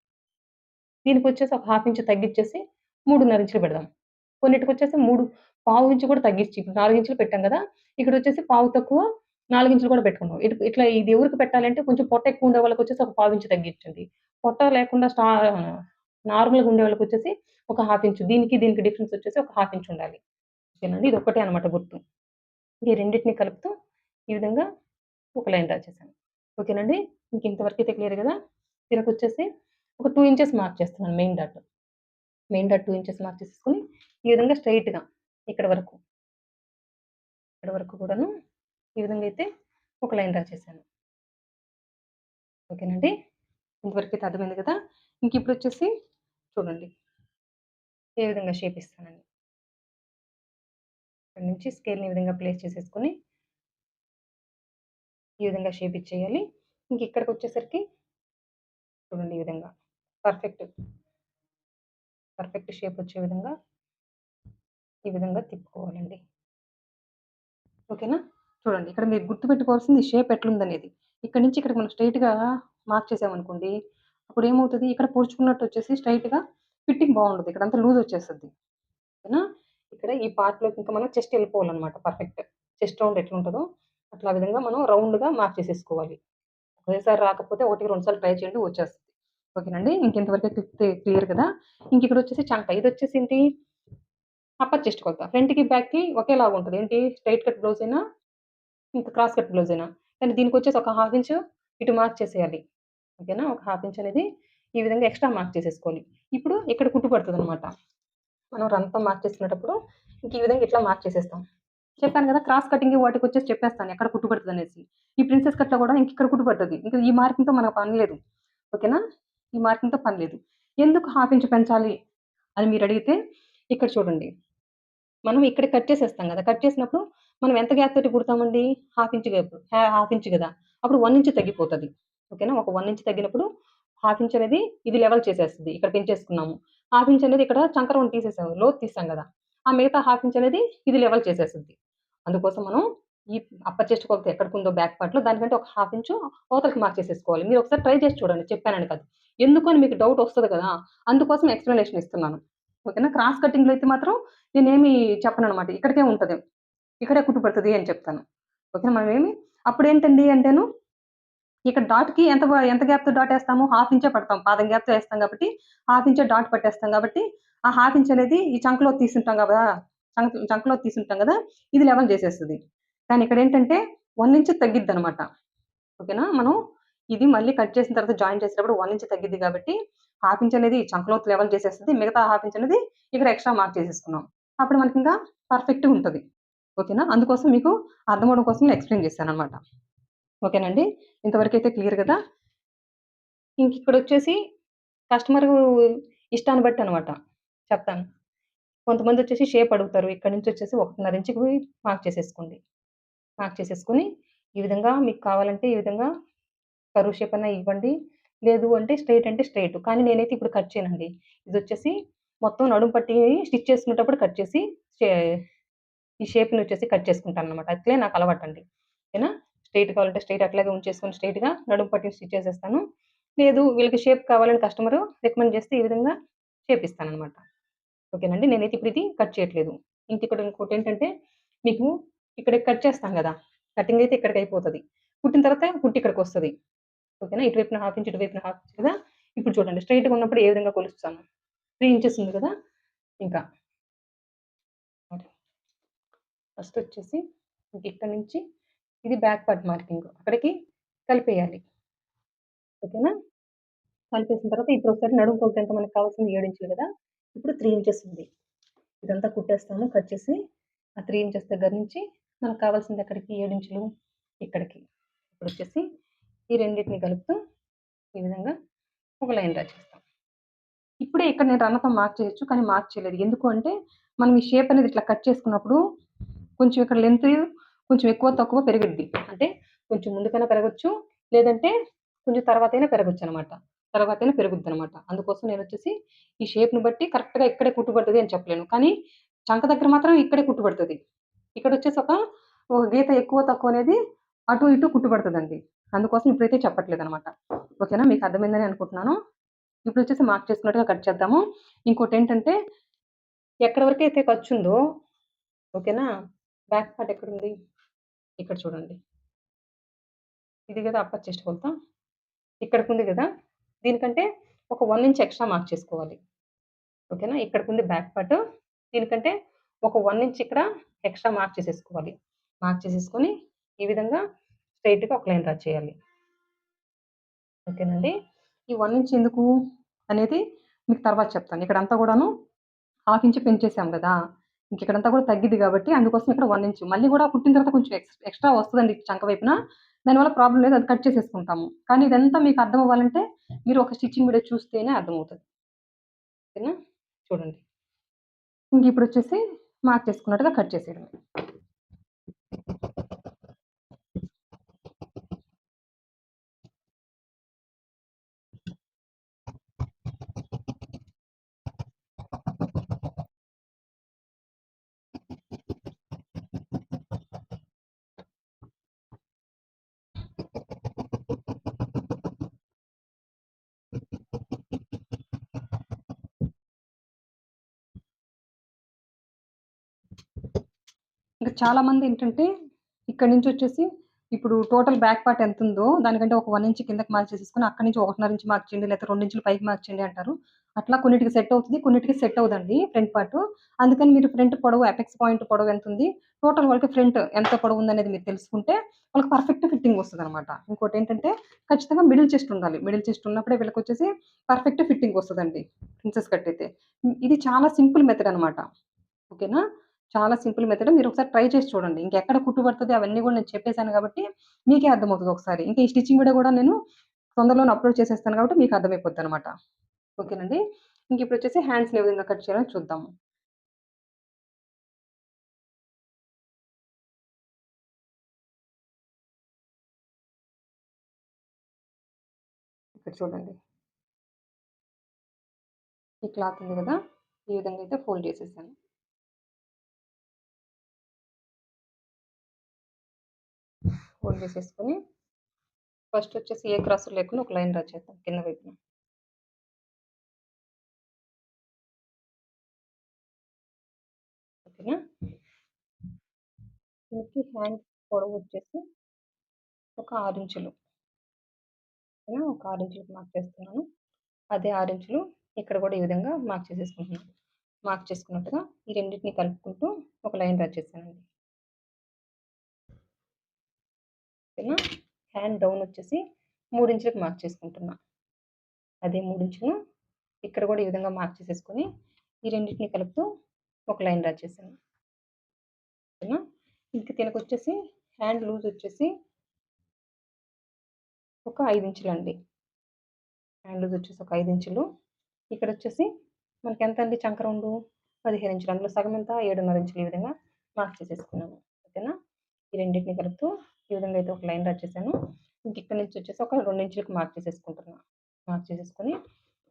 దీనికి వచ్చేసి ఒక హాఫ్ ఇంచ్ తగ్గించేసి మూడున్నర ఇంచులు పెడదాం. కొన్నిటికి వచ్చేసి మూడు పావు ఇంచు కూడా తగ్గించి ఇప్పుడు నాలుగు ఇంచులు పెట్టాం కదా ఇక్కడ వచ్చేసి పావు తక్కువ నాలుగు ఇంచులు కూడా పెట్టుకున్నాం ఇటు ఇట్లా ఇది ఎవరికి పెట్టాలంటే కొంచెం పొట్ట ఎక్కువ ఉండే వాళ్ళకి వచ్చేసి ఒక పావు ఇంచు తగ్గించండి పొట్ట లేకుండా స్టా నార్మల్గా ఉండే వాళ్ళకి వచ్చేసి ఒక హాఫ్ ఇంచు దీనికి దీనికి డిఫరెన్స్ వచ్చేసి ఒక హాఫ్ ఇంచు ఉండాలి. ఓకేనండి ఇది ఒకటే అనమాట గుర్తు. ఈ రెండింటిని కలుపుతూ ఈ విధంగా ఒక లైన్ డ్రా చేశాను. ఓకేనండి ఇంక ఇంతవరకు అయితే క్లియర్ కదా? దీనికి వచ్చేసి ఒక టూ ఇంచెస్ మార్క్ చేస్తున్నాను main dot main dot two inches mark చేసుకుని ఈ విధంగా స్ట్రైట్గా ఇక్కడ వరకు. ఇక్కడ వరకు కూడాను ఈ విధంగా అయితే ఒక లైన్ డ్రా చేశాను. ఓకేనండి? ఇంతవరకు అయితే అర్థమైంది కదా? ఇంక ఇప్పుడు వచ్చేసి చూడండి. ఏ విధంగా షేప్ ఇస్తానండి ఇక్కడ నుంచి స్కేల్ని ఈ విధంగా ప్లేస్ చేసేసుకొని ఈ విధంగా షేప్ ఇచ్చేయాలి. ఇంక ఇక్కడికి వచ్చేసరికి చూడండి ఈ విధంగా. పర్ఫెక్ట్. పర్ఫెక్ట్ షేప్ వచ్చే విధంగా ఈ విధంగా తిప్పుకోవాలండి. ఓకేనా? చూడండి ఇక్కడ మీరు గుర్తుపెట్టుకోవాల్సింది షేప్ ఎట్లుందనేది. ఇక్కడ నుంచి ఇక్కడ మనం స్ట్రైట్గా మార్క్ చేసామనుకోండి అప్పుడు ఏమవుతుంది? ఇక్కడ పూడ్చుకున్నట్టు వచ్చేసి స్ట్రైట్గా ఫిట్టింగ్ బాగుంటుంది ఇక్కడ అంతా లూజ్ వచ్చేస్తుంది. ఓకేనా? ఇక్కడ ఈ పార్ట్లోకి ఇంకా మనం చెస్ట్ వెళ్ళిపోవాలన్నమాట పర్ఫెక్ట్. చెస్ట్ రౌండ్ ఎట్లుంటుందో అట్లా విధంగా మనం రౌండ్గా మార్క్ చేసేసుకోవాలి. ఒకసారి రాకపోతే ఒకటి రెండుసార్లు ట్రై చేయండి వచ్చేస్తుంది. ఓకేనండి. ఇంకెంతవరకు క్లియర్ కదా? ఇంక ఇక్కడ వచ్చేసి చంక ఇది వచ్చేసి ఏంటి అప్పర్ చెస్ట్ కొలత ఫ్రంట్కి బ్యాక్కి ఒకేలాగా ఉంటుంది. ఏంటి? స్ట్రైట్ కట్ బ్లౌజ్ అయినా ఇంకా క్రాస్ కట్ బ్లౌజ్ అయినా. కానీ దీనికి వచ్చేసి ఒక హాఫ్ ఇంచ్ ఇటు మార్క్ చేసేయాలి. ఓకేనా? ఒక హాఫ్ ఇంచ్ అనేది ఈ విధంగా ఎక్స్ట్రా మార్క్ చేసేసుకోవాలి. ఇప్పుడు ఇక్కడ కుట్టు పడుతుంది అనమాట మనం రంతో మార్క్ చేసుకునేటప్పుడు ఇంక ఈ విధంగా ఇట్లా మార్క్ చేసేస్తాం. చెప్పాను కదా క్రాస్ కటింగ్ వాటికి వచ్చేసి చెప్పేస్తాను ఎక్కడ కుట్టు పడుతుంది అనేసి. ఈ ప్రిన్సెస్ కట్లో కూడా ఇంక ఇక్కడ కుట్టు పడుతుంది. ఇంకా ఈ మార్కింగ్తో మనకు పని లేదు. ఓకేనా? ఈ మార్కింగ్తో పని లేదు. ఎందుకు హాఫ్ ఇంచ్ పెంచాలి అని మీరు అడిగితే ఇక్కడ చూడండి. మనం ఇక్కడ కట్ చేసేస్తాం కదా కట్ చేసినప్పుడు మనం ఎంత గ్యాప్ తోటి కుడతామండి? Half inch gap half inch కదా. అప్పుడు వన్ ఇంచ్ తగ్గిపోతుంది. ఓకేనా? ఒక వన్ ఇంచ్ తగ్గినప్పుడు హాఫ్ ఇంచ్ అనేది ఇది లెవెల్ చేసేస్తుంది. ఇక్కడ పెంచేసుకున్నాము. హాఫ్ ఇంచ్ అనేది ఇక్కడ చంకరం తీసేసాము లోతు తీసాం కదా. ఆ మిగతా హాఫ్ ఇంచ్ అనేది ఇది లెవెల్ చేసేస్తుంది. అందుకోసం మనం ఈ అప్పర్ చెస్ట్ కొలత ఎక్కడికి ఉందో బ్యాక్ పార్ట్లో దానికంటే ఒక హాఫ్ ఇంచు అవతలకి మార్క్ చేసేసుకోవాలి మీరు ఒకసారి ట్రై చేసి చూడండి. చెప్పానని కాదు. ఎందుకు అని మీకు డౌట్ వస్తుంది కదా అందుకోసం ఎక్స్ప్లెనేషన్ ఇస్తున్నాను. ఓకేనా? క్రాస్ కటింగ్లో అయితే మాత్రం నేనేమి చెప్పను అనమాట ఇక్కడికే ఉంటుంది. ఇక్కడే కుట్టుపడుతుంది అని చెప్తాను. ఓకేనా? మనం ఏమి అప్పుడు ఏంటండి అంటేను ఇక్కడ డాట్కి ఎంత ఎంత గ్యాప్తో డాట్ వేస్తాము? హాఫ్ ఇంచే పడతాం. పాదం గ్యాప్తో వేస్తాం కాబట్టి హాఫ్ ఇంచే డాట్ పట్టేస్తాం కాబట్టి ఆ హాఫ్ ఇంచ్ అనేది ఈ చంకలో తీసుంటాం కదా చంకలో తీసుంటాం కదా ఇది లెవెల్ చేసేస్తుంది. కానీ ఇక్కడ ఏంటంటే వన్ ఇంచ్ తగ్గిద్ది అనమాట ఓకేనా? మనం ఇది మళ్ళీ కట్ చేసిన తర్వాత జాయిన్ చేసినప్పుడు వన్ ఇంచ్ తగ్గింది కాబట్టి హాఫ్ ఇంచ్ అనేది చంకలో లెవెల్ చేసేస్తుంది. మిగతా హాఫ్ ఇంచ్ అనేది ఇక్కడ ఎక్స్ట్రా మార్క్ చేసేసుకున్నాం. అప్పుడు మనకి ఇంకా పర్ఫెక్ట్గా ఉంటుంది. ఓకేనా? అందుకోసం మీకు అర్థమవడం కోసం ఎక్స్ప్లెయిన్ చేశాను అనమాట ఓకేనండి? ఇంతవరకు అయితే క్లియర్ కదా? ఇంక ఇక్కడ వచ్చేసి కస్టమర్ ఇష్టాన్ని బట్టి అనమాట చెప్తాను. కొంతమంది వచ్చేసి షేప్ అడుగుతారు. ఇక్కడ నుంచి వచ్చేసి ఒకటిన్నర ఇంచుకి మార్క్ చేసేసుకోండి. మార్క్ చేసేసుకొని ఈ విధంగా మీకు కావాలంటే ఈ విధంగా కరువు షేప్ అయినా ఇవ్వండి. లేదు అంటే స్ట్రైట్ అంటే స్ట్రైట్. కానీ నేనైతే ఇప్పుడు కట్ చేయనండి. ఇది వచ్చేసి మొత్తం నడుము పట్టి స్టిచ్ చేసుకునేటప్పుడు కట్ చేసి ఈ షేప్ని వచ్చేసి కట్ చేసుకుంటాను అనమాట అట్లే నాకు అలవాటు అండి ఓకేనా? స్ట్రైట్ కావాలంటే స్ట్రైట్ అట్లాగే ఉంచేసుకొని స్ట్రైట్గా నడుము పట్టి స్టిచ్ చేసేస్తాను. లేదు వీళ్ళకి షేప్ కావాలని కస్టమర్ రికమెండ్ చేస్తే ఈ విధంగా షేప్ ఇస్తాను అనమాట ఓకేనండి? నేనైతే ఇప్పుడు ఇది కట్ చేయట్లేదు. ఇంక ఇక్కడ ఇంకోటి ఏంటంటే మీకు ఇక్కడ కట్ చేస్తాం కదా. కటింగ్ అయితే ఇక్కడికి అయిపోతుంది. కుట్టిన తర్వాత కుట్టి ఇక్కడికి వస్తుంది. ఓకేనా? ఇటువైపున హాఫ్ ఇంచ్ ఇటువైపున హాఫ్ ఇంచ్ కదా? ఇప్పుడు చూడండి స్ట్రైట్గా ఉన్నప్పుడు ఏ విధంగా కొలుస్తాను త్రీ ఇంచెస్ ఉంది కదా? ఇంకా. ఫస్ట్ వచ్చేసి ఇక్కడ నుంచి ఇది బ్యాక్ పార్ట్ మార్కింగ్ అక్కడికి కలిపేయాలి. ఓకేనా? కలిపేసిన తర్వాత ఇప్పుడు ఒకసారి నడుము కొలత ఎంత మనకు కావాల్సింది? ఏడు ఇంచులు కదా? ఇప్పుడు త్రీ ఇంచెస్ ఉంది. ఇదంతా కుట్టేస్తాము కట్ చేసి ఆ త్రీ ఇంచెస్ దగ్గర నుంచి మనకు కావాల్సింది ఎక్కడికి? ఏడు ఇంచులు ఇక్కడికి. ఇప్పుడు వచ్చేసి ఈ రెండింటిని కలుపుతూ ఈ విధంగా ఒక లైన్ డ్రా చేస్తాం. ఇప్పుడే ఇక్కడ నేను రన్నతో మార్క్ చేయొచ్చు కానీ మార్క్ చేయలేదు. ఎందుకు అంటే మనం ఈ షేప్ అనేది ఇట్లా కట్ చేసుకున్నప్పుడు కొంచెం ఇక్కడ లెంత్ కొంచెం ఎక్కువ తక్కువ పెరుగుద్ది. అంటే కొంచెం ముందుకైనా పెరగచ్చు లేదంటే కొంచెం తర్వాత అయినా పెరగచ్చు అనమాట తర్వాత అయినా పెరుగుద్ది అనమాట అందుకోసం నేను వచ్చేసి ఈ షేప్ని బట్టి కరెక్ట్గా ఇక్కడే కుట్టుబడుతుంది అని చెప్పలేను. కానీ చంక దగ్గర మాత్రం ఇక్కడే కుట్టుబడుతుంది. ఇక్కడ వచ్చేసి ఒక గీత ఎక్కువ తక్కువ అనేది అటు ఇటు కుట్టుబడుతుందండి. అందుకోసం ఇప్పుడైతే చెప్పట్లేదు అనమాట ఓకేనా? మీకు అర్థమైందని అనుకుంటున్నాను. ఇప్పుడు వచ్చేసి మార్క్ చేసుకున్నట్టుగా కట్ చేద్దాము. ఇంకోటి ఏంటంటే ఎక్కడి వరకు అయితే ఖర్చు ఉందో ఓకేనా? బ్యాక్ పార్ట్ ఎక్కడుంది ఇక్కడ చూడండి. ఇది కదా అప్పర్ చెస్ట్ కొలత. ఇక్కడికి ఉంది కదా? దీనికంటే ఒక వన్ ఇంచ్ ఎక్స్ట్రా మార్క్ చేసుకోవాలి. ఓకేనా? ఇక్కడికి ఉంది బ్యాక్ పార్ట్. దీనికంటే ఒక వన్ ఇంచ్ ఇక్కడ ఎక్స్ట్రా మార్క్ చేసేసుకోవాలి. మార్క్ చేసేసుకొని ఈ విధంగా స్ట్రైట్గా ఒక లైన్ డ్రా చేయాలి. ఓకేనండి? ఈ వన్ ఇంచ్ ఎందుకు అనేది మీకు తర్వాత చెప్తాను. ఇక్కడంతా కూడాను హాఫ్ ఇంచ్ పెంచేసాం కదా! ఇంక ఇక్కడంతా కూడా తగ్గిద్ది కాబట్టి అందుకోసం ఇక్కడ వన్ ఇంచ్. మళ్ళీ కూడా పుట్టిన తర్వాత కొంచెం ఎక్స్ట్రా వస్తుందండి చంక వైపున. దానివల్ల ప్రాబ్లం లేదు అది కట్ చేసేసుకుంటాము. కానీ ఇదంతా మీకు అర్థం అవ్వాలంటే మీరు ఒక స్టిచ్చింగ్ వీడియో చూస్తేనే అర్థమవుతుంది. ఓకేనా? చూడండి. ఇంక ఇప్పుడు వచ్చేసి మార్క్ చేసుకున్నట్టుగా కట్ చేసేయడం చాలామంది ఏంటంటే ఇక్కడ నుంచి వచ్చేసి ఇప్పుడు టోటల్ బ్యాక్ పార్ట్ ఎంత ఉందో దానికంటే ఒక వన్ ఇంచ్ కిందకి మార్క్ చేసేసుకుని అక్కడి నుంచి ఒకటిన్నర ఇంచ్ మార్క్ చేయండి లేకపోతే రెండు ఇంచులు పైకి మార్క్ చేయండి అంటారు. అట్లా కొన్నిటికి సెట్ అవుతుంది కొన్నిటికి సెట్ అవుదండి ఫ్రంట్ పార్ట్. అందుకని మీరు ఫ్రంట్ పొడవు ఎపెక్స్ పాయింట్ పొడవు ఎంత ఉంది టోటల్ వాళ్ళకి ఫ్రంట్ ఎంత పొడవు ఉంది అనేది మీరు తెలుసుకుంటే వాళ్ళకి పర్ఫెక్ట్ ఫిట్టింగ్ వస్తుంది అనమాట ఇంకోటి ఏంటంటే ఖచ్చితంగా మిడిల్ చెస్ట్ ఉండాలి. మిడిల్ చెస్ట్ ఉన్నప్పుడే వీళ్ళకి వచ్చేసి పర్ఫెక్ట్ ఫిట్టింగ్ వస్తుందండి ప్రిన్సెస్ కట్ అయితే. ఇది చాలా సింపుల్ మెథడ్ అనమాట ఓకేనా? చాలా సింపుల్ మెథడ్ మీరు ఒకసారి ట్రై చేసి చూడండి. ఇంకెక్కడ కుట్టుబడుతుంది అవన్నీ కూడా నేను చెప్పేశాను కాబట్టి మీకే అర్థమవుతుంది ఒకసారి. ఇంకా ఈ స్టిచ్చింగ్ వీడియో కూడా నేను తొందరలోనే అప్లోడ్ చేసేస్తాను కాబట్టి మీకు అర్థమైపోద్ది అనమాట ఓకేనండి? ఇంక ఇప్పుడు వచ్చేసి హ్యాండ్స్ని ఏ విధంగా కట్ చేయాలని చూద్దాము. ఇక్కడ చూడండి. ఈ క్లాత్ ఉంది కదా? ఈ విధంగా అయితే ఫోల్డ్ చేసేసాను. ఫోల్డ్ చేసేసుకొని ఫస్ట్ వచ్చేసి ఏ క్రాస్ లేకుండా ఒక లైన్ డ్రా చేద్దాం కింద వైపున. ఓకేనా? దీనికి హ్యాండ్ పొడవు వచ్చేసి ఒక ఆరు ఇంచులు. ఓకేనా? ఒక ఆరు ఇంచులకు మార్క్ చేస్తున్నాను. అదే ఆరు ఇంచులు ఇక్కడ కూడా ఈ విధంగా మార్క్ చేసేసుకుంటున్నాను. మార్క్ చేసుకున్నట్టుగా ఈ రెండింటిని కలుపుకుంటూ ఒక లైన్ డ్రా ఓకేనా హ్యాండ్ డౌన్ వచ్చేసి మూడు ఇంచులకు మార్క్ చేసుకుంటున్నా. అదే మూడు ఇక్కడ కూడా ఈ విధంగా మార్క్ చేసేసుకొని ఈ రెండింటిని కలుపుతూ ఒక లైన్ డ్రా చేశాను. ఓకేనా ఇంక తినకు వచ్చేసి హ్యాండ్ లూజ్ వచ్చేసి ఒక ఐదు ఇంచులు అండి. హ్యాండ్ లూజ్ వచ్చేసి ఒక ఐదు ఇంచులు ఇక్కడ వచ్చేసి మనకి ఎంత అండి చంకరౌండు పదిహేను ఇంచులు. అందులో సగం ఎంత? ఏడున్నర ఇంచులు ఈ విధంగా మార్క్ చేసేసుకున్నాను. ఓకేనా? ఈ రెండింటిని కలుపుతూ ఈ విధంగా అయితే ఒక లైన్ డ్రా చేశాను. ఇంక ఇక్కడ నుంచి వచ్చేసి ఒక రెండు ఇంచులకు మార్క్ చేసేసుకుంటున్నాను మార్క్ చేసేసుకొని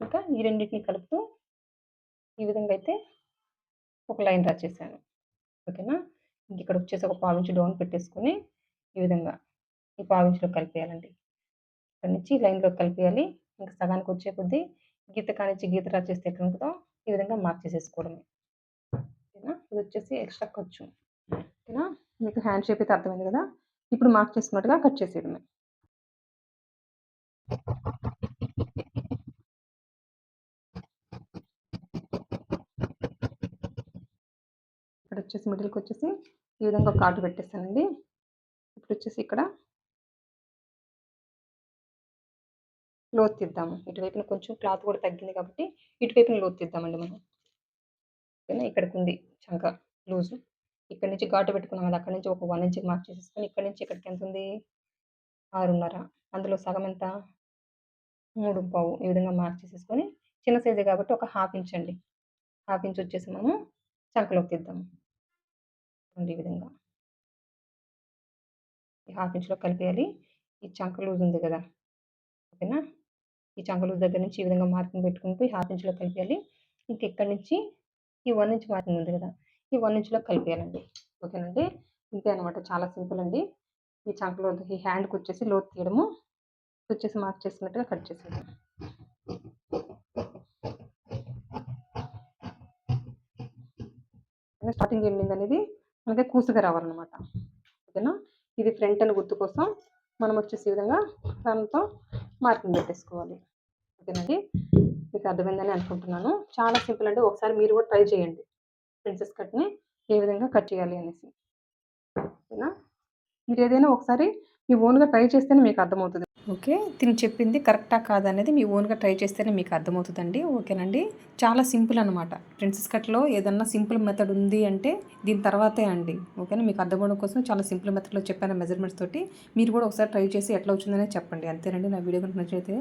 ఇంకా ఈ రెండింటిని కలుపుతూ ఈ విధంగా అయితే ఒక లైన్ డ్రా చేశాను. ఓకేనా? ఇంక ఇక్కడ వచ్చేసి ఒక పావించి డౌన్ పెట్టేసుకొని ఈ విధంగా ఈ పావించిలో కలిపేయాలండి. ఇక్కడ నుంచి లైన్లో కలిపేయాలి. ఇంకా సగానికి వచ్చే కొద్దీ గీత కానిచ్చి గీత డ్రా చేస్తే ఎట్లా ఉంటుందో ఈ విధంగా మార్క్ చేసేసుకోవడమే. ఓకేనా? ఇది వచ్చేసి ఎక్స్ట్రా ఖర్చు. ఓకేనా? మీకు హ్యాండ్ షేప్ అయితే అర్థమైంది కదా? ఇప్పుడు మార్క్ చేసుకున్నట్టుగా కట్ చేసేయడమే. ఇక్కడ వచ్చేసి మిడిల్కి వచ్చేసి ఈ విధంగా ఒక పెట్టేస్తానండి ఇప్పుడు వచ్చేసి ఇక్కడ లోతు తీద్దాము. ఇటువైపున కొంచెం క్లాత్ కూడా తగ్గింది కాబట్టి ఇటువైపున లోతు తీద్దామండి మనం. ఓకేనా? ఇక్కడికి ఉంది చంక లూజు. ఇక్కడ నుంచి ఘాటు పెట్టుకున్నాం కదా అక్కడ నుంచి ఒక వన్ ఇంచ్కి మార్క్ చేసేసుకొని ఇక్కడ నుంచి ఇక్కడికి ఎంత ఉంది ఆరున్నర. అందులో సగం ఎంత? మూడు పావు. ఈ విధంగా మార్క్ చేసేసుకొని చిన్న సైజే కాబట్టి ఒక హాఫ్ ఇంచ్ అండి. హాఫ్ ఇంచ్ వచ్చేసి మనము చంకలోకి తీద్దాము ఈ విధంగా. ఈ హాఫ్ ఇంచ్లో కలిపేయాలి. ఈ చంక లూజ్ ఉంది కదా. ఓకేనా? ఈ చంక లూజ్ దగ్గర నుంచి ఈ విధంగా మార్కింగ్ పెట్టుకుంటూ ఈ హాఫ్ ఇంచ్లో కలిపేయాలి. ఇంక ఇక్కడి నుంచి ఈ వన్ ఇంచ్ మార్కింగ్ ఉంది కదా. ఈ వన్ ఇంచ్లో కలిపేయాలండి. ఓకేనండి? ఇంతే అనమాట చాలా సింపుల్ అండి. ఈ చంకలో ఈ హ్యాండ్కి వచ్చేసి లోతు తీయడము. వచ్చేసి మార్క్ చేసినట్టుగా కట్ చేసేయడం. స్టార్టింగ్ ఎండింగ్ అనేది మనకి కూసుగా రావాలన్నమాట. ఓకేనా? ఇది ఫ్రంట్ అని గుర్తు కోసం మనం వచ్చేసి ఈ విధంగా దాంతో మార్కింగ్ పెట్టేసుకోవాలి. ఓకేనండి? మీకు అర్థమైందని అనుకుంటున్నాను. చాలా సింపుల్ అండి. ఒకసారి మీరు కూడా ట్రై చేయండి. ప్రిన్సెస్ కట్ని ఏ విధంగా కట్ చేయాలి అనేసి. ఓకేనా? మీరు ఏదైనా ఒకసారి మీ ఓన్గా ట్రై చేస్తేనే మీకు అర్థమవుతుంది. ఓకే. తిని చెప్పింది కరెక్టా కాదనేది మీ ఓన్గా ట్రై చేస్తేనే మీకు అర్థమవుతుందండి. ఓకేనండి. చాలా సింపుల్ అనమాట ప్రిన్సెస్ కట్లో ఏదన్నా సింపుల్ మెథడ్ ఉంది అంటే దీని తర్వాతే అండి. ఓకేనా? మీకు అర్థమవడం కోసం చాలా సింపుల్ మెథడ్లో చెప్పాను మెజర్మెంట్స్ తోటి. మీరు కూడా ఒకసారి ట్రై చేసి ఎట్లా వచ్చిందనే చెప్పండి. అంతేనండి. నా వీడియో కనుక నచ్చితే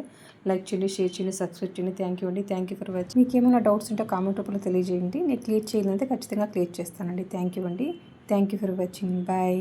లైక్ చేయండి షేర్ చేయండి సబ్స్క్రైబ్ చేయండి. థ్యాంక్ యూ అండి. Thank you for watch. మీకు ఏమైనా డౌట్స్ ఉంటే కామెంట్ రూపంలో తెలియజేయండి. నేను క్లియర్ చేయాలంటే ఖచ్చితంగా క్లియర్ చేస్తానండి. థ్యాంక్ యూ అండి. Thank you for watching. Bye.